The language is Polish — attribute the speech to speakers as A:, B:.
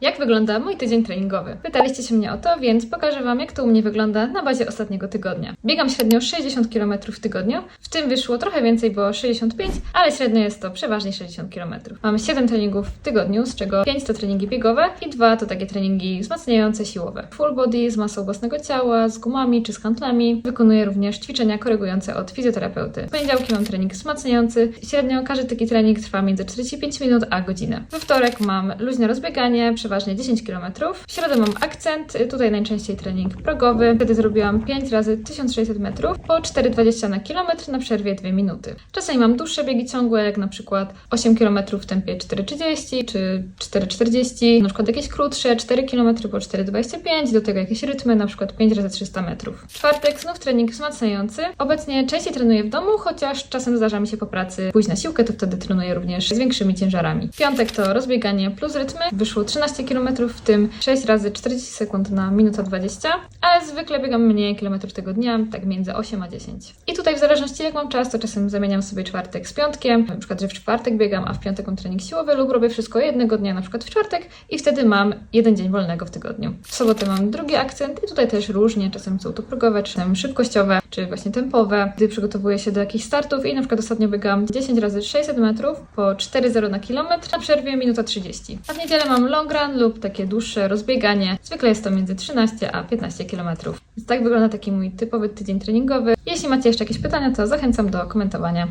A: Jak wygląda mój tydzień treningowy? Pytaliście się mnie o to, więc pokażę Wam, jak to u mnie wygląda na bazie ostatniego tygodnia. Biegam średnio 60 km w tygodniu, w tym wyszło trochę więcej, bo 65, ale średnio jest to przeważnie 60 km. Mamy 7 treningów w tygodniu, z czego 5 to treningi biegowe i 2 to takie treningi wzmacniające siłowe. Full body z masą własnego ciała, z gumami czy z handlami. Wykonuję również ćwiczenia korygujące od fizjoterapeuty. W poniedziałki mam trening wzmacniający. Średnio każdy taki trening trwa między 45 minut a godzinę. We wtorek mam luźne rozbieganie, przeważnie 10 km. W środę mam akcent, y, tutaj najczęściej trening progowy. Wtedy zrobiłam 5 razy 1600 metrów po 4,20 na kilometr na przerwie 2 minuty. Czasami mam dłuższe biegi ciągłe, jak na przykład 8 km w tempie 4,30 czy 4,40, na przykład jakieś krótsze 4 km po 4,25, do tego jakieś rytmy, na przykład 5 razy 300 metrów. W czwartek znów trening wzmacniający. Obecnie częściej trenuję w domu, chociaż czasem zdarza mi się po pracy pójść na siłkę, to wtedy trenuję również z większymi ciężarami. Piątek to rozbieganie plus rytmy. Wyszło 13 km, w tym 6 razy 40 sekund na minuta 20, ale zwykle biegam mniej kilometrów tego dnia, tak między 8 a 10. I tutaj w zależności jak mam czas, to czasem zamieniam sobie czwartek z piątkiem, na przykład, że w czwartek biegam, a w piątek mam trening siłowy lub robię wszystko jednego dnia, na przykład w czwartek i wtedy mam jeden dzień wolnego w tygodniu. W sobotę mam drugi akcent i tutaj też różnie, czasem są to progowe, czasem szybkościowe, czy właśnie tempowe, gdy przygotowuję się do jakichś startów i na przykład ostatnio biegam 10 razy 600 metrów po 4,0 na kilometr, na przerwie minuta 30. A w niedzielę mam long run lub takie dłuższe rozbieganie, zwykle jest to między 13 a 15 kilometrów. Więc tak wygląda taki mój typowy tydzień treningowy. Jeśli macie jeszcze jakieś pytania, to zachęcam do komentowania.